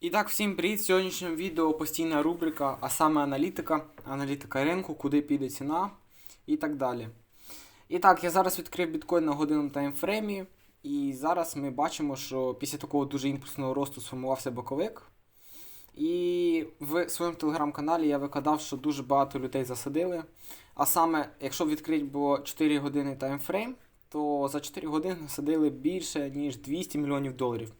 І так, всім привіт! В сьогоднішньому відео постійна рубрика, а саме аналітика, аналітика ринку, куди піде ціна і так далі. І так, я зараз відкрив біткоін на годинному таймфреймі, і зараз ми бачимо, що після такого дуже імпульсного росту сформувався боковик. І в своєму телеграм-каналі я викладав, що дуже багато людей засадили. А саме, якщо відкрити було 4 години таймфрейм, то за 4 години насадили більше, ніж 200 мільйонів доларів.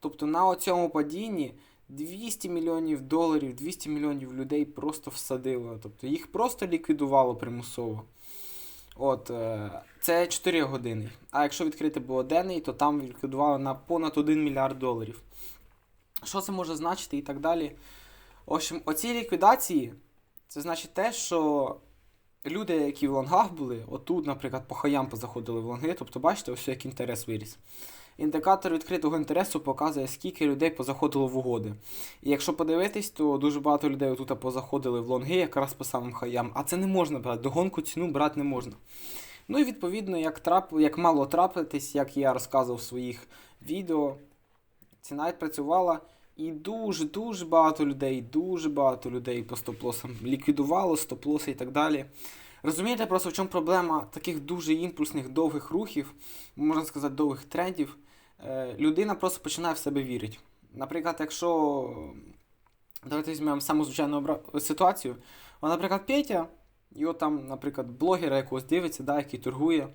Тобто на цьому падінні 200 мільйонів доларів, 200 мільйонів людей просто всадило. Тобто їх просто ліквідувало примусово. От, е, Це 4 години. А якщо відкрити було денний, то там ліквідували на понад 1 мільярд доларів. Що це може значити і так далі. В общем, оці ліквідації, це значить те, що люди, які в лонгах були, отут, наприклад, по хаям позаходили в лонги, тобто, бачите, ось як інтерес виріс. Індикатор відкритого інтересу показує, скільки людей позаходило в угоди. І якщо подивитись, то дуже багато людей отут позаходили в лонги якраз по самим хаям. А це не можна брати, догонку ціну брати не можна. Ну і відповідно, як трап, як мало трапитись, як я розказував в своїх відео, ціна працювала. І дуже-дуже багато людей, дуже багато людей по стоп-лосам ліквідувало стоп-лоси і так далі. Розумієте, просто в чому проблема таких дуже імпульсних довгих рухів, можна сказати, довгих трендів. Е, людина просто починає в себе вірити. Наприклад, якщо давайте візьмемо саму звичайну ситуацію, О, наприклад, Петя, його там, наприклад, блогера якогось дивиться, да, який торгує.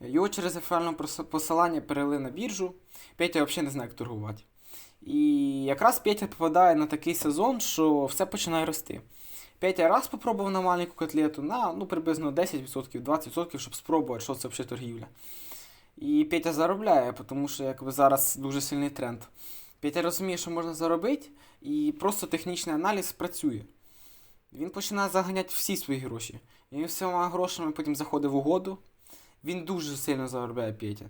Його через реферальне посилання перевели на біржу. Петя взагалі не знає, як торгувати. І якраз Петя попадає на такий сезон, що все починає рости. Петя раз попробував на маленьку котлету на ну, приблизно 10%, 20%, щоб спробувати, що це взагалі торгівля. І Петя заробляє, тому що якби зараз дуже сильний тренд. Петя розуміє, що можна заробити, і просто технічний аналіз працює. Він починає заганяти всі свої гроші. І він всіма грошами потім заходить в угоду. Він дуже сильно заробляє Петя.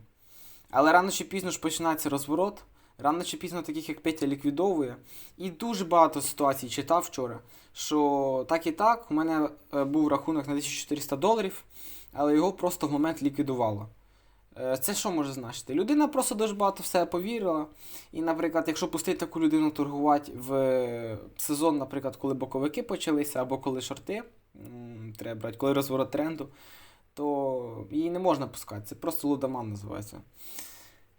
Але рано чи пізно ж починається розворот. Рано чи пізно таких, як Петя, ліквідовує. І дуже багато ситуацій читав вчора, що так і так, у мене е, був рахунок на 1400 доларів, але його просто в момент ліквідувало. Е, Це що може значити? Людина просто дуже багато в себе повірила. І, наприклад, якщо пустити таку людину торгувати в сезон, наприклад, коли боковики почалися, або коли шорти, треба брати, коли розворот тренду, то її не можна пускати. Це просто лудоман називається.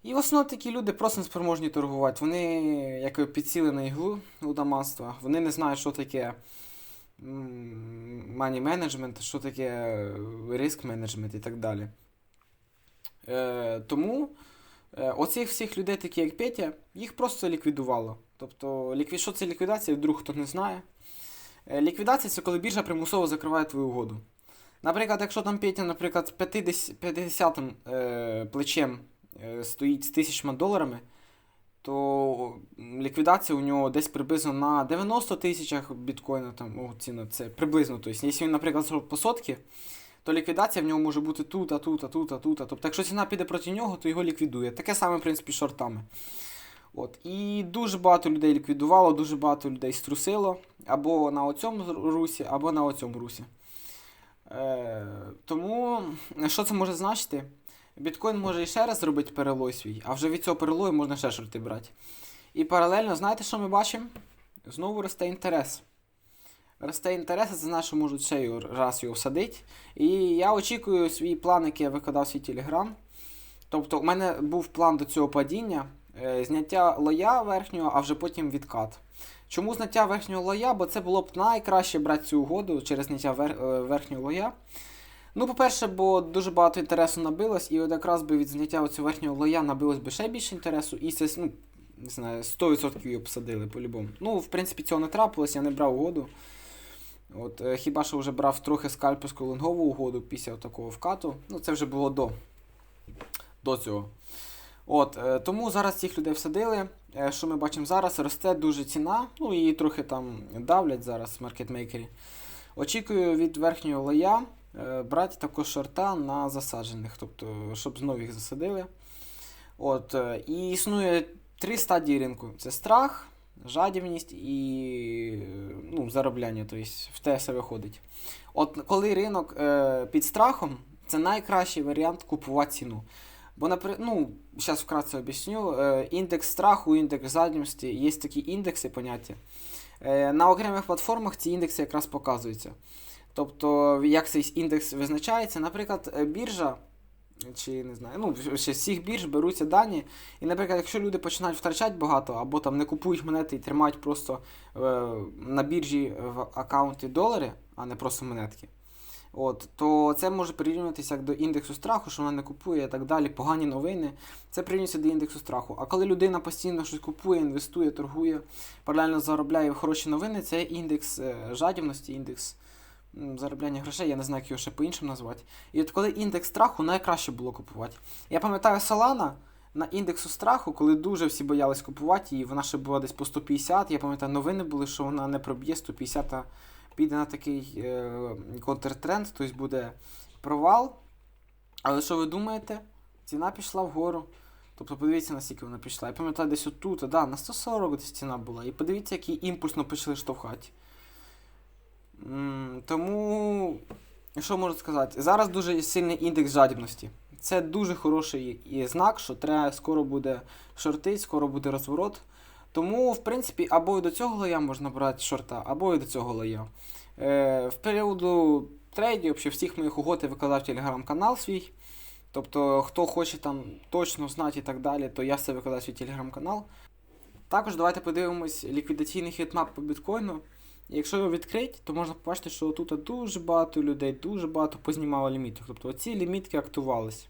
І в основному такі люди просто не спроможні торгувати. Вони як підсіли на іглу лудоманства, вони не знають, що таке мані менеджмент, що таке риск менеджмент і так далі. Е, тому е, оцих всіх людей, такі як Петя, їх просто ліквідувало. Тобто, ліквід... що це ліквідація, вдруг хто не знає. Е, ліквідація це коли біржа примусово закриває твою угоду. Наприклад, якщо там Петя, наприклад, з 50, 50 е, плечем е, стоїть з тисячами доларами, то ліквідація у нього десь приблизно на 90 тисячах біткоїна там, о, це приблизно. Тобто, якщо він, наприклад, по сотки, то ліквідація в нього може бути тут, а тут, а тут, а тут. А. Тобто, якщо ціна піде проти нього, то його ліквідує. Таке саме, в принципі, шортами. От. І дуже багато людей ліквідувало, дуже багато людей струсило або на оцьому русі, або на оцьому русі. Е, тому що це може значити? Біткоін може і ще раз зробити перелой свій, а вже від цього перелою можна ще шорти брати. І паралельно, знаєте, що ми бачимо? Знову росте інтерес. Росте інтерес, значить, що можуть ще його- раз його всадити. І я очікую свій план, який я викладав свій телеграм. Тобто, у мене був план до цього падіння, е, зняття лоя верхнього, а вже потім відкат. Чому зняття верхнього лоя? Бо це було б найкраще брати цю угоду через зняття е, верхнього лоя. Ну, по-перше, бо дуже багато інтересу набилось, і от якраз би від зняття цього верхнього лоя набилось би ще більше інтересу, і це, ну, не знаю, 100% її обсадили по-любому. Ну, в принципі, цього не трапилось, я не брав угоду. От, е, хіба що вже брав трохи скальперську лонгову угоду після такого вкату. Ну, це вже було до, до цього. От, е, тому зараз цих людей всадили. Е, що ми бачимо зараз? Росте дуже ціна, ну її трохи там давлять зараз маркетмейкері. Очікую від верхнього лоя е, брати також шорта на засаджених, тобто, щоб знову їх засадили. От, і існує три стадії ринку: це страх, жадібність і ну, заробляння, тобто в те все виходить. От коли ринок е, під страхом, це найкращий варіант купувати ціну. Бо, наприклад, ну, зараз вкратце об'ясню. Е, індекс страху, індекс задньості, є такі індекси поняття. Е, на окремих платформах ці індекси якраз показуються. Тобто, як цей індекс визначається, наприклад, е, біржа, чи не знаю, ну, ще з всіх бірж беруться дані. І, наприклад, якщо люди починають втрачати багато, або там не купують монети і тримають просто е, на біржі в аккаунті долари, а не просто монетки. От, то це може прирівнюватися як до індексу страху, що вона не купує і так далі, погані новини. Це прирівнюється до індексу страху. А коли людина постійно щось купує, інвестує, торгує, паралельно заробляє хороші новини, це індекс е, жадібності, індекс заробляння грошей, я не знаю, як його ще по-іншому назвати. І от коли індекс страху, найкраще було купувати. Я пам'ятаю Solana на індексу страху, коли дуже всі боялись купувати, і вона ще була десь по 150. Я пам'ятаю, новини були, що вона не проб'є 150, а піде на такий е, контртренд, тобто буде провал. Але що ви думаєте? Ціна пішла вгору. Тобто подивіться, наскільки вона пішла. Я пам'ятаю, десь отут, да, на 140 десь ціна була. І подивіться, який імпульсно почали штовхати. Тому, що можу сказати? Зараз дуже сильний індекс жадібності. Це дуже хороший знак, що треба скоро буде шортить, скоро буде розворот. Тому, в принципі, або і до цього лоя можна брати шорта, або і до цього лоя. Е, в періоду трейдів, взагалі всіх моїх угод я викладав телеграм-канал свій. Тобто, хто хоче там точно знати і так далі, то я все викладаю свій телеграм-канал. Також давайте подивимось ліквідаційний хітмап по біткоїну. Якщо його відкрити, то можна побачити, що тут дуже багато людей, дуже багато познімало лімітів. Тобто оці лімітки актувалися.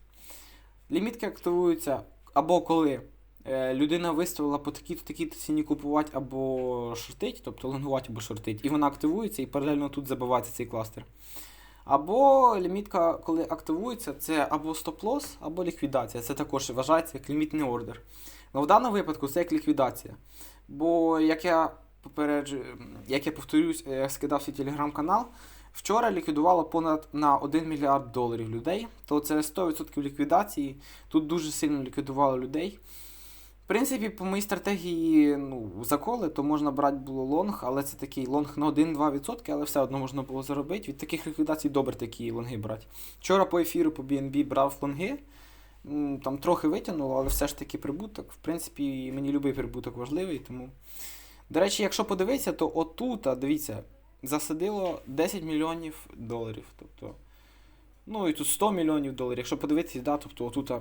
Лімітки активуються або коли е, людина виставила по такій-то такій-то ціні купувати або шортить, тобто лонгувати або шортить, і вона активується і паралельно тут забивається цей кластер. Або лімітка, коли активується, це або стоп-лосс, або ліквідація. Це також вважається як лімітний ордер. Але в даному випадку це як ліквідація. Бо як я попереджу, як я повторюсь, я скидав свій телеграм-канал. Вчора ліквідувало понад на 1 мільярд доларів людей, то це 100% ліквідації. Тут дуже сильно ліквідувало людей. В принципі, по моїй стратегії ну, заколи, то можна брати було лонг, але це такий лонг на 1-2%, але все одно можна було заробити. Від таких ліквідацій добре такі лонги брати. Вчора по ефіру по BNB брав лонги. Там трохи витягнуло, але все ж таки прибуток. В принципі, мені будь-який прибуток важливий, тому. До речі, якщо подивитися, то отут, дивіться, засадило 10 мільйонів доларів. Тобто, ну і тут 100 мільйонів доларів. Якщо подивитися, да, тобто отут,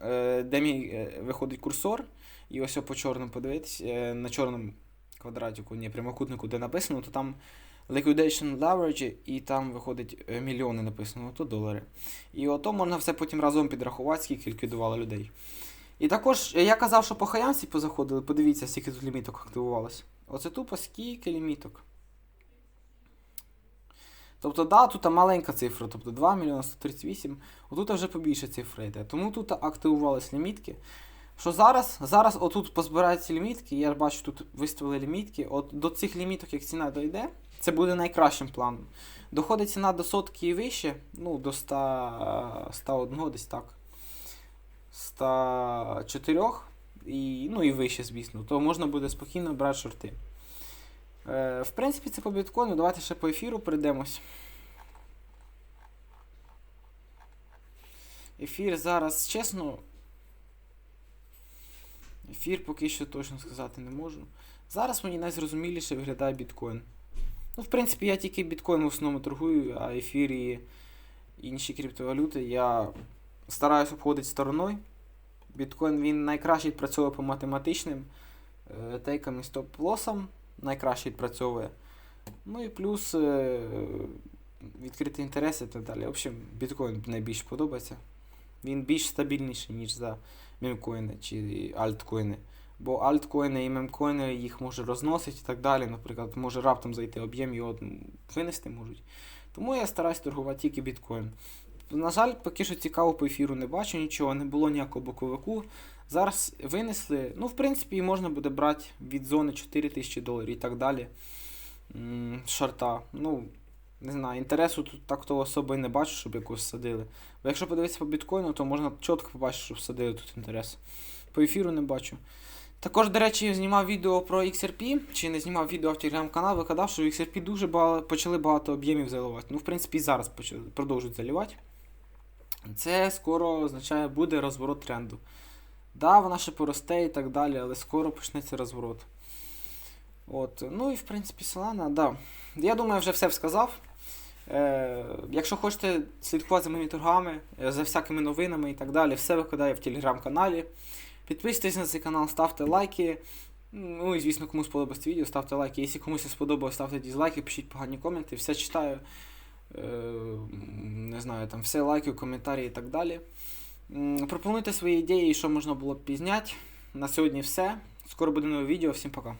е, де мій е, виходить курсор, і ось по чорному подивитись, е, на чорному квадратику, ні, прямокутнику, де написано, то там liquidation leverage, і там виходить мільйони написано, то долари. І ото можна все потім разом підрахувати, скільки ліквідувало людей. І також е, я казав, що по хаянці позаходили, подивіться, скільки тут ліміток активувалось. Оце тупо скільки ліміток. Тобто, да, тут маленька цифра, тобто 2 мільйони 138, отут вже побільше цифри йде. Тому тут активувались лімітки. Що зараз? Зараз отут позбираються лімітки, я бачу, тут виставили лімітки. От до цих ліміток, як ціна дойде, це буде найкращим планом. Доходить ціна до сотки і вище, ну, до 100, 101 десь так. 104 і, ну і вище, звісно, то можна буде спокійно брати шорти. Е, в принципі, це по біткоїну. Давайте ще по ефіру прийдемось. Ефір зараз, чесно. Ефір поки що точно сказати не можу. Зараз мені найзрозуміліше виглядає біткоін. Ну, в принципі, я тільки біткоін в основному торгую, а ефір і інші криптовалюти я стараюсь обходити стороною. Біткоін він найкраще відпрацьовує по математичним е, тейкам і стоп-лосам. Найкраще відпрацьовує. Ну і плюс е, відкриті інтереси і так далі. В общем, біткоін найбільше подобається. Він більш стабільніший, ніж за мемкоїни чи альткоїни. Бо альткоїни і мемкоїни їх може розносити і так далі. Наприклад, може раптом зайти об'єм його винести можуть. Тому я стараюсь торгувати тільки біткоін. На жаль, поки що цікаво по ефіру не бачу нічого, не було ніякого боковику. Зараз винесли, ну, в принципі, можна буде брати від зони 4000 доларів і так далі. Шарта. Ну, не знаю, інтересу тут так то особо і не бачу, щоб якось садили. Бо якщо подивитися по біткоїну, то можна чітко побачити, що всадили тут інтерес. По ефіру не бачу. Також, до речі, знімав відео про XRP, чи не знімав відео в телеграм-канал, викладав, що в XRP дуже багато, почали багато об'ємів заливати. Ну, в принципі, і зараз почали, продовжують заливати. Це скоро означає буде розворот тренду. Да, вона ще поросте і так далі, але скоро почнеться розворот. От. Ну і в принципі Solana, да. Я думаю, вже все сказав. Е, якщо хочете слідкувати за моїми торгами, е, за всякими новинами і так далі, все викладаю в телеграм-каналі. Підписуйтесь на цей канал, ставте лайки. Ну і звісно, кому сподобалось відео, ставте лайки. Якщо комусь сподобалось, ставте дізлайки, пишіть погані коменти, все читаю. Е, не знаю, там все лайки, коментарі і так далі. Пропонуйте свої ідеї, що можна було б пізняти. На сьогодні все. Скоро буде нове відео. Всім пока.